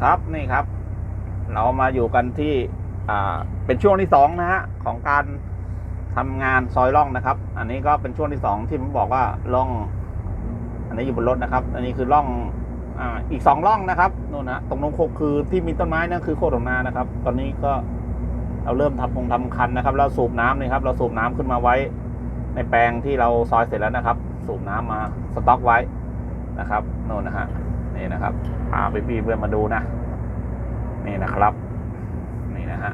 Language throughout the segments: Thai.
ครับนี่ครับ เรามาอยู่กันที่อ่าเป็นช่วงที่สองนะฮะของการทำงานซอยร่องนะครับ อันนี้ก็เป็นช่วงที่สองที่ผมบอกว่าร่อง อันนี้อยู่บนรถนะครับ อันนี้คือร่องอ่าอีกสองร่องนะครับนู่นนะตรงนู้นโคกคือที่มีต้นไม้นั่นคือโคตรนานะครับ ตอนนี้ก็เราเริ่มทำคงทำคันนะครับเราสูบน้ำนี่ครับ เราสูบน้ำขึ้นมาไว้ ในแปลงที่เราซอยเสร็จแล้วนะครับ สูบน้ำมาสต็อกไว้นะครับโน่นนะฮะ นี่นะครับพาพี่เพื่อนมาดูนะ นี่นะครับ นี่นะฮะ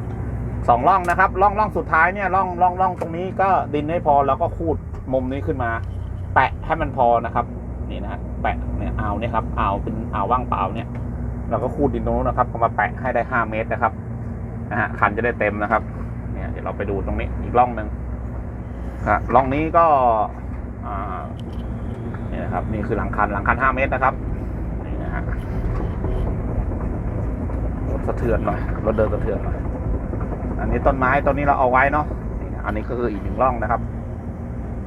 สองร่องนะครับร่องร่องสุดท้ายเนี่ยร่องร่องร่องตรงนี้ก็ดินไม่พอเราก็คูดมุมนี้ขึ้นมา แปะให้มันพอนะครับ นี่นะฮะแปะเนี่ยเอาเนี่ยครับเอาเป็นเอาว่างเปล่าเนี่ยเราก็คูดดินตรงนู้นนะครับก็มาแปะให้ได้ห้าเมตรนะครับนะฮะคันจะได้เต็มนะครับ เนี่ยเดี๋ยวเราไปดูตรงนี้อีกร่องหนึ่งครับร่องนี้ก็อ่านี่นะครับนี่คือหลังคันหลังคันห้าเมตรนะครับะรถสะเทือนหน่อยรถเดินสะเทือนหน่อยอันนี้ต้นไม้ต้นนี้เราเอาไว้เนาะอันนี้ก็คืออีกหนึ่งร่องนะครับ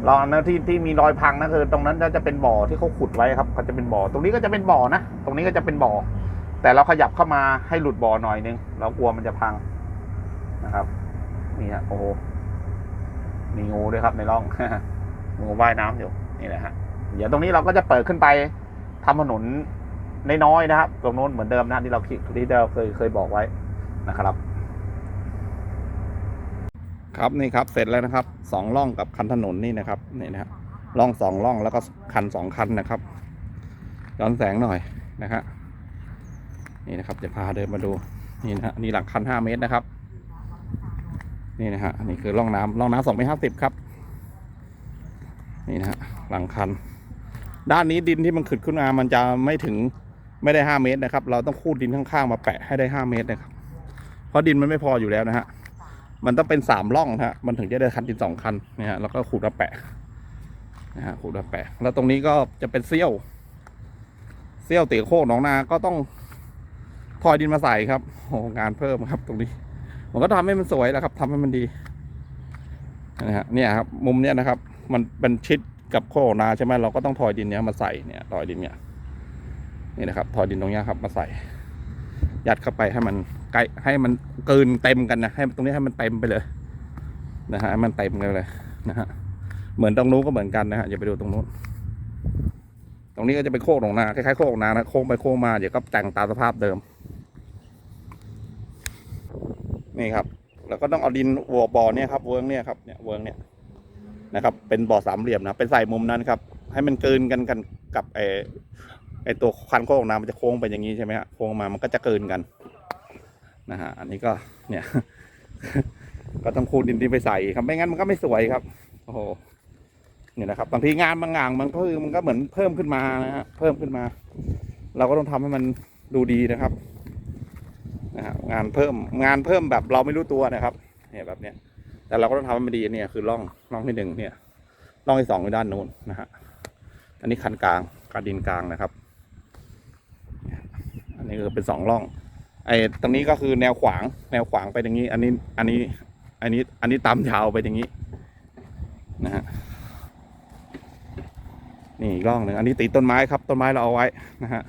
ร่องนั้นที่ที่มีรอยพังนะคือ ตรงนั้นจะเป็นบ่อที่เขาขุดไว้ครับเขาจะเป็นบ่อ ตรงนี้ก็จะเป็นบ่อนะตรงนี้ก็จะเป็นบ่อ แต่เราขยับเข้ามาให้หลุดบ่อหน่อยนึงเรากลัวมันจะพังนะครับนี่ฮะโอ้โหมีงูด้วยครับในร่องงูว่ายน้ำอยู่นี่แหละฮะเดี๋ยวตรงนี้เราก็จะเปิดขึ้นไปทำถนน น้อยๆนะครับ ตรงโน้นเหมือนเดิมนะที่เราคิดที่เราเคยเคยบอกไว้นะครับ ครับนี่ครับเสร็จแล้วนะครับสองร่องกับคันถนนนี่นะครับนี่นะฮะร่องสองร่องแล้วก็คันสองคันนะครับย้อนแสงหน่อยนะฮะนี่นะครับจะพาเดินมาดูนี่นะฮะนี่หลังคันห้าเมตรนะครับ นี่นะฮะนี่คือร่องน้ำร่องน้ำสองเมตรห้าสิบครับนี่นะฮะหลังคัน ด้านนี้ดินที่มันขึ้นขึ้นมามันจะไม่ถึง ไม่ได้ห้าเมตรนะครับ เราต้องคูดดินข้างๆมาแปะให้ได้ห้าเมตรนะครับ เพราะดินมันไม่พออยู่แล้วนะฮะ มันต้องเป็นสามร่องนะฮะ มันถึงจะได้คันดินสองคันนะฮะ แล้วก็ขูดมาแปะนะฮะขูดมาแปะ แล้วตรงนี้ก็จะเป็นเซี่ยว เซี่ยวเตี๋ยโคกหนองนา ก็ต้องทอยดินมาใส่ครับโอ้งานเพิ่มครับ ตรงนี้ผมก็ทำให้มันสวยแล้วครับทำให้มันดีนะฮะเนี่ยครับ มุมเนี้ยนะครับ มันเป็นชิดกับโคกนาใช่ไหมเราก็ต้องทอยดินเนี้ยมาใส่เนี่ยทอยดินเนี้ย นี่นะครับทอยดินตรงนี้ครับมาใส่ ยัดเข้าไปให้มันใกล้ให้มันเกินเต็มกันนะให้ตรงนี้ให้มันเต็มไปเลยนะฮะมันเต็มกันเลยนะฮะเหมือนตรงนู้นก็เหมือนกันนะฮะอย่าไปดูตรงนู้นตรงนี้ก็จะเป็นโคกหนองนาคล้ายๆโคกหนองนานะโค้งไปโค้งมาเดี๋ยวก็แต่งตามสภาพเดิม นี่ครับ แล้วก็ต้องเอาดินวัวบ่อเนี่ยครับเวิร์งเนี่ยครับเนี่ยเวิร์งเนี่ยนะครับ เป็นบ่อสามเหลี่ยมนะเป็นใส่มุมนั้นครับ ให้มันเกินกันกันกับไอ ไอตัวคันโค้งน้ำมันจะโค้งไปอย่างนี้ใช่ไหมฮะโค้งมามันก็จะเกินกันนะฮะอันนี้ก็เนี่ย ก็ต้องคูดินที่ไปใส่ครับไม่งั้นมันก็ไม่สวยครับ โอ้โหเนี่ยนะครับบางทีงานบางงานมันเพิ่มมันก็เหมือนเพิ่มขึ้นมานะฮะเพิ่มขึ้นมา เราก็ต้องทำให้มันดูดีนะครับนะฮะงานเพิ่มงานเพิ่มแบบเราไม่รู้ตัวนะครับเนี่ยแบบเนี้ยแต่เราก็ต้องทำให้มันดีเนี่ยคือร่องร่องที่หนึ่งเนี่ยร่องที่สองอยู่ด้านนู้นนะฮะอันนี้คันกลางการดินกลางนะครับ อันนี้คือเป็นสองร่อง ไอ้ตรงนี้ก็คือแนวขวาง แนวขวางไปอย่างนี้ อันนี้ อันนี้ อันนี้ อันนี้ตามยาวไปอย่างนี้ นะฮะ นี่อีกร่องหนึ่ง อันนี้ติดต้นไม้ครับ ต้นไม้เราเอาไว้นะฮะ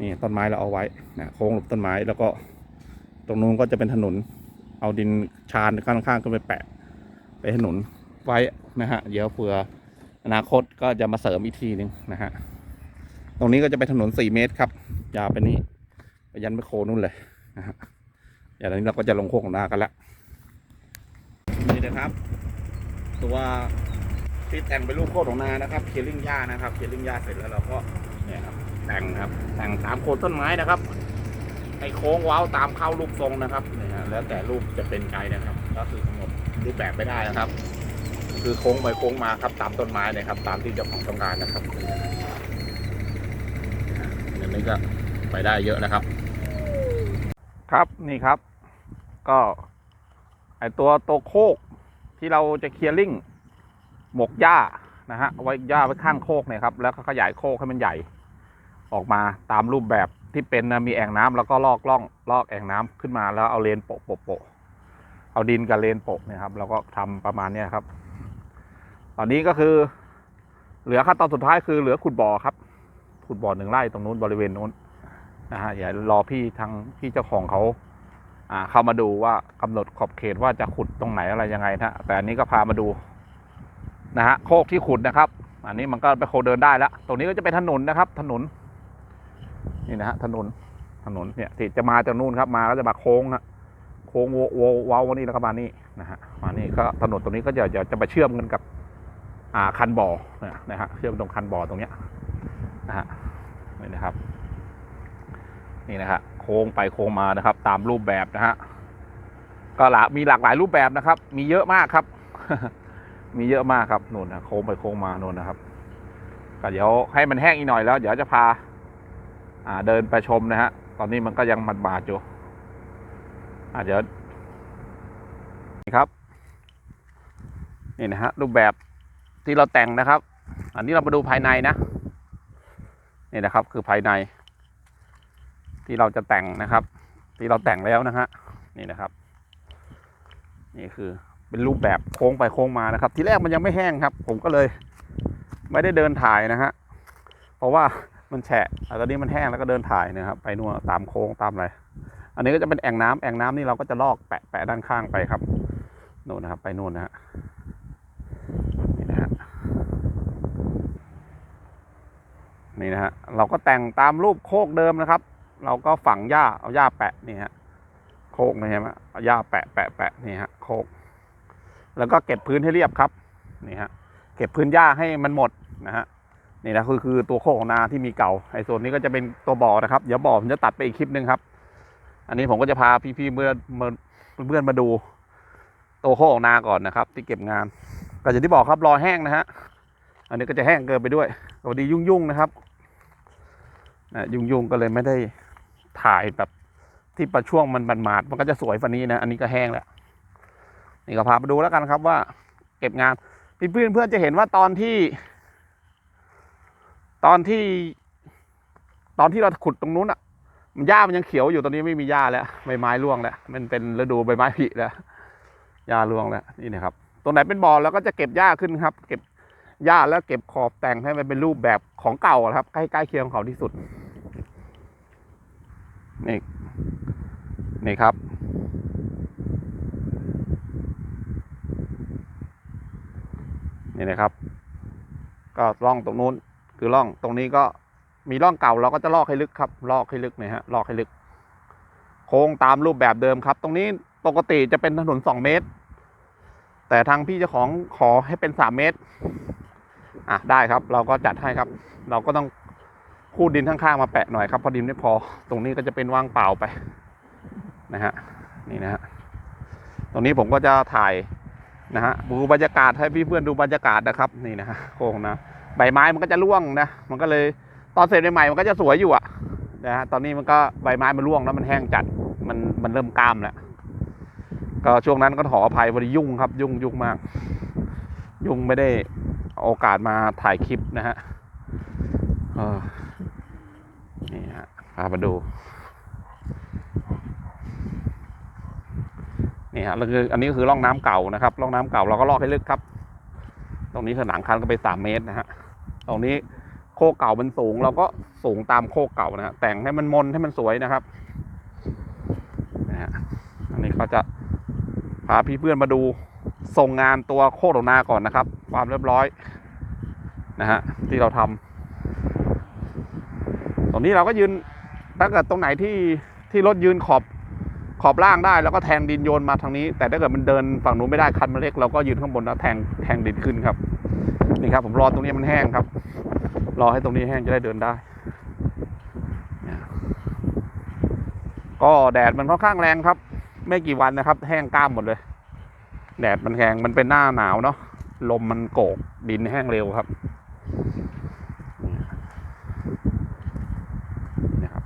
นี่ต้นไม้เราเอาไว้นะโค้งหลบต้นไม้ แล้วก็ ตรงนู้นก็จะเป็นถนน เอาดินชานข้างๆก็ไปแปะ ไปถนนไว้นะฮะ เดี๋ยวเผื่ออนาคตก็จะมาเสริมอีกทีหนึ่งนะฮะ ตรงนี้ก็จะเป็นถนนสี่เมตรครับ ยาวไปนี่ไปยันไปโคนู่นเลยนะฮะเดี๋ยวตอนนี้เราก็จะลงโค้งของนากันล้วนี่นะครับ ตัวที่แต่งเป็นรูปโค้งของนานะครับเคลียร์ลิงหญ้านะครับเคลียร์ลิงหญ้าเสร็จแล้วเราก็เนี่ยครับแต่งครับแต่งตามโคนต้นไม้นะครับให้โค้งว้าวตามเข้ารูปทรงนะครับเนี่ยฮะแล้วแต่รูปจะเป็นไกลนะครับ ก็คือกำหนดรูปแบบไม่ได้นะครับ คือโค้งไปโค้งมาครับตามต้นไม้นะครับ ตามที่เจ้าของต้องการนะครับ นี้ก็ไปได้เยอะนะครับ ครับนี่ครับ ก็ไอตัวตัวโคกที่เราจะเคลียร์ลิงหมกหญ้านะฮะเอาไว้หญ้าไว้ข้างโคกเนี่ยครับ แล้วก็ขยายโคกให้มันใหญ่ ออกมาตามรูปแบบที่เป็นนะมีแอ่งน้ำแล้วก็ลอกล่องลอกแอ่งน้ำขึ้นมาแล้วเอาเลนโปะโปะโปะเอาดินกับเลนโปะเนี่ยครับแล้วก็ทำประมาณเนี้ยครับ ตอนนี้ก็คือ เหลือขั้นตอนสุดท้ายคือเหลือขุดบ่อครับ ขุดบ่อหนึ่งไร่ตรงนู้นบริเวณนู้นนะฮะอย่ารอพี่ทางพี่เจ้าของเขาอ่าเข้ามาดูว่ากำหนดขอบเขตว่าจะขุดตรงไหนอะไรยังไงนะแต่อันนี้ก็พามาดูนะฮะโคกที่ขุดนะครับ อันนี้มันก็ไปโคเดินได้แล้วตรงนี้ก็จะเป็นถนนนะครับ ถนน นี่นะฮะถนนถนนเนี่ยที่จะมาจากนู่นครับ มาก็จะมาโค้งฮะโค้งวโวเว้าวันนี้แล้วก็มานี่นะฮะมานี่ก็ถนนตรงนี้ก็จะจะจะมาเชื่อมกันกับ อ่าคันบ่อนะนะฮะเชื่อมตรงคันบ่อตรงเนี้ย นะฮะนี่นะครับ นี่นะฮะโค้งไปโค้งมานะครับ ตามรูปแบบนะฮะก็หลากมีหลากหลายรูปแบบนะครับ มีเยอะมากครับ มีเยอะมากครับนู่นนะโค้งไปโค้งมานู่นนะครับก็เดี๋ยวให้มันแห้งอีกหน่อยแล้ว เดี๋ยวจะพา อ่าเดินไปชมนะฮะ ตอนนี้มันก็ยังมันบาดอยู่อ่าเดี๋ยวนี่ครับ นี่นะฮะรูปแบบที่เราแต่งนะครับ อันนี้เรามาดูภายในนะ นี่นะครับ คือภายใน ที่เราจะแต่งนะครับ ที่เราแต่งแล้วนะฮะนี่นะครับ นี่คือเป็นรูปแบบโค้งไปโค้งมานะครับ ทีแรกมันยังไม่แห้งครับ ผมก็เลยไม่ได้เดินถ่ายนะฮะเพราะว่ามันแฉะตอนนี้มันแห้งแล้วก็เดินถ่ายนะครับ ไปนู่นตามโค้งตามอะไรอันนี้ก็จะเป็นแอ่งน้ำแอ่งน้ำนี่เราก็จะลอกแปะแปะด้านข้างไปครับนู่นนะครับ ไปนู่นนะฮะนี่นะฮะ นี่นะฮะเราก็แต่งตามรูปโคกเดิมนะครับ เราก็ฝังหญ้าเอาหญ้าแปะนี่ฮะโคกนะฮะเอาหญ้าแปะแปะแปะนี่ฮะโคก แล้วก็เก็บพื้นให้เรียบครับนี่ฮะเก็บพื้นหญ้าให้มันหมดนะฮะนี่นะคือคือตัวโคกของนาที่มีเก่าไอ้ส่วนนี้ก็จะเป็นตัวบ่อนะครับเดี๋ยวบ่อผมจะตัดไปอีกคลิปหนึ่งครับ อันนี้ผมก็จะพาพี่ๆเพื่อนมาเพื่อนมาดูตัวโคกของนาก่อนนะครับ ที่เก็บงานก็อย่างที่บอกครับรอแห้งนะฮะอันนี้ก็จะแห้งเกินไปด้วยพอดียุ่งๆนะครับ ยุ่งๆก็เลยไม่ได้ถ่ายแบบที่ประช่วงมันบันมาดมันก็จะสวยฝันนี้นะ อันนี้ก็แห้งแล้ว นี่ก็พาไปดูแล้วกันครับว่า เก็บงานพี่เพื่อนเพื่อนจะเห็นว่าตอนที่ ตอนที่ ตอนที่เราขุดตรงนู้นอะมันหญ้ามันยังเขียวอยู่ตอนนี้ไม่มีหญ้าแล้วใบไม้ร่วงแล้วมันเป็นฤดูใบไม้ผลิแล้วหญ้าร่วงแล้วนี่นะครับตรงไหนเป็นบ่อเราก็จะเก็บหญ้าขึ้นครับ เก็บหญ้าแล้วเก็บขอบแต่งให้มันเป็นรูปแบบของเก่าครับใกล้ใกล้เคียงของเขาที่สุด นี่นี่ครับ นี่นะครับ ก็ร่องตรงนู้นคือร่องตรงนี้ก็มีร่องเก่าเราก็จะลอกให้ลึกครับ ลอกให้ลึกเนี่ยฮะลอกให้ลึก โค้งตามรูปแบบเดิมครับ ตรงนี้ปกติจะเป็นถนนสองเมตร แต่ทางพี่เจ้าของขอให้เป็นสามเมตรอะได้ครับ เราก็จัดให้ครับ เราก็ต้อง คูดดินข้างๆมาแปะหน่อยครับเพอดินไม่พอ ตรงนี้ก็จะเป็นว่างเปล่าไปนะฮะนี่นะฮะตรงนี้ผมก็จะถ่ายนะฮะดูบรรยากาศให้พี่เพื่อนดูบรรยากาศนะครับ นี่นะฮะโค้งนะใบไม้มันก็จะร่วงนะมันก็เลยตอนเสร็จใหม่ๆมันก็จะสวยอยู่อะนะฮะตอนนี้มันก็ใบไม้มันร่วงแล้วมันแห้งจัดมันมันเริ่มกล้ามแล้วก็ช่วงนั้นก็ขออภัยพอดียุ่งครับ ยุ่งยุ่งมาก ยุ่งไม่ได้โอกาสมาถ่ายคลิปนะฮะามาดู นี่ฮะแล้วคืออันนี้คือร่องน้ำเก่านะครับร่องน้ำเก่าเราก็ลอกให้ลึกครับ ตรงนี้ผนังคันก็ไปสามเมตรนะฮะตรงนี้โคกเก่ามันสูง เราก็สูงตามโคกเก่านะฮะแต่งให้มันมนให้มันสวยนะครับนะฮะอันนี้ก็จะพาพี่เพื่อนมาดูส่งงานตัวโคกหลงนาก่อนนะครับ ความเรียบร้อยนะฮะที่เราทำตรงนี้เราก็ยืน ถ้าเกิดตรงไหนที่ที่รถยืนขอบขอบล่างได้แล้วก็แทงดินโยนมาทางนี้ แต่ถ้าเกิดมันเดินฝั่งนู้นไม่ได้คันมันเล็กเราก็ยืนข้างบนแล้วแทงแทงดินขึ้นครับนี่ครับ ผมรอตรงนี้มันแห้งครับ รอให้ตรงนี้แห้งจะได้เดินได้เนี่ยก็แดดมันค่อนข้างแรงครับ ไม่กี่วันนะครับ แห้งกล้ามหมดเลย แดดมันแรงมันเป็นหน้าหนาวเนาะลมมันโกกดินแห้งเร็วครับ นี่นะ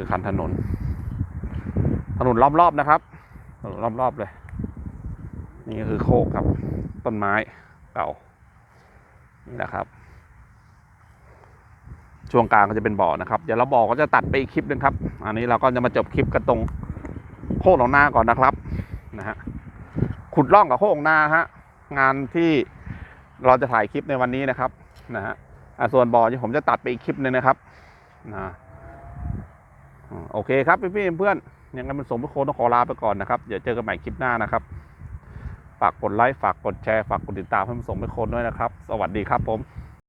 คือคันถนน ถนนรอบๆนะครับ ถนนรอบๆเลย นี่ก็คือโคกครับ ต้นไม้เก่า นี่นะครับ ช่วงกลางก็จะเป็นบ่อนะครับ เดี๋ยวเราบอก็จะตัดไปอีกคลิปหนึงครับ อันนี้เราก็จะมาจบคลิปกันตรงโคกหนองนาก่อนนะครับ นะฮะ ขุดร่องกับโคกหนองนาฮะ งานที่เราจะถ่ายคลิปในวันนี้นะครับ นะฮะส่วนบ่อที่ผมจะตัดไปอีกคลิปหนึงนะครับนะ โอเคครับพี่พี่เพื่อนยังไงมันสมโคต้องขอลาไปก่อนนะครับ เดี๋ยวเจอกันใหม่คลิปหน้านะครับ ฝากกดไลค์ ฝากกดแชร์ ฝากกดติดตามให้มันส่งไปโคด้วยนะครับ สวัสดีครับผม